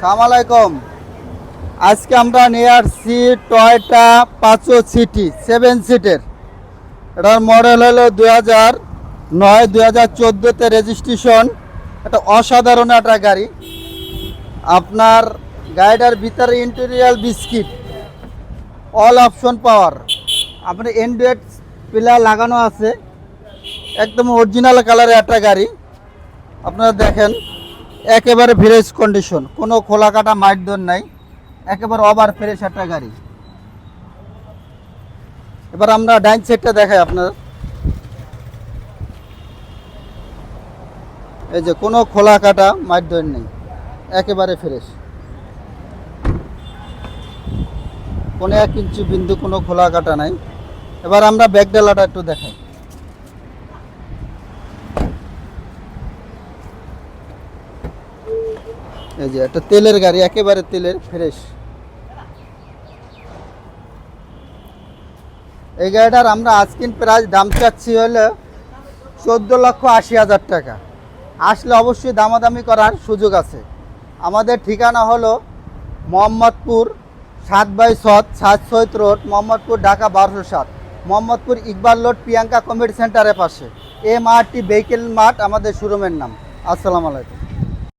সালাম আলাইকুম। আজকে আমরা নিয়ে আসছি টয়টা পাঁচো সিটি সেভেন সিটের এটার মডেল হলো দু হাজার নয় দু হাজার চোদ্দোতে রেজিস্ট্রেশন একটা অসাধারণ একটা গাড়ি। আপনার গাড়িটার ভিতরে interior biscuit all option power আপনার এন্ড্রয়েড পিলার লাগানো আছে। একদম অরিজিনাল কালারের একটা গাড়ি। আপনারা দেখেন। একেবারে ফ্রেশ কন্ডিশন কোনো খোলা কাটা মাইটদন নাই, একেবারে ওভার ফ্রেশ একটা গাড়ি। এবার আমরা ডাইন সেটটা দেখাই আপনার। এই যে কোনো খোলা কাটা মাইটদন নেই, একেবারে ফ্রেশ কোনো এক ইঞ্চি বিন্দু কোনো খোলা কাটা নাই। এবার আমরা ব্যাক ডালাটা একটু দেখাই। এই যে, একটা তেলের গাড়ি, একেবারে তেলের ফ্রেশ। এই গাড়িটার আমরা আজকিন প্রাইস দাম চাচ্ছি হলে চোদ্দ লক্ষ আশি হাজার টাকা। আসলে অবশ্যই দামাদামি করার সুযোগ আছে। আমাদের ঠিকানা হলো মোহাম্মদপুর সাত বাই সৎ সাত সৈত রোড, মোহাম্মদপুর, ঢাকা বারোশো সাত। মোহাম্মদপুর ইকবাল রোড, প্রিয়াঙ্কা কমিটি সেন্টারের পাশে। M R T vehicle mart, আমাদের শোরুমের নাম। আসসালামু আলাইকুম।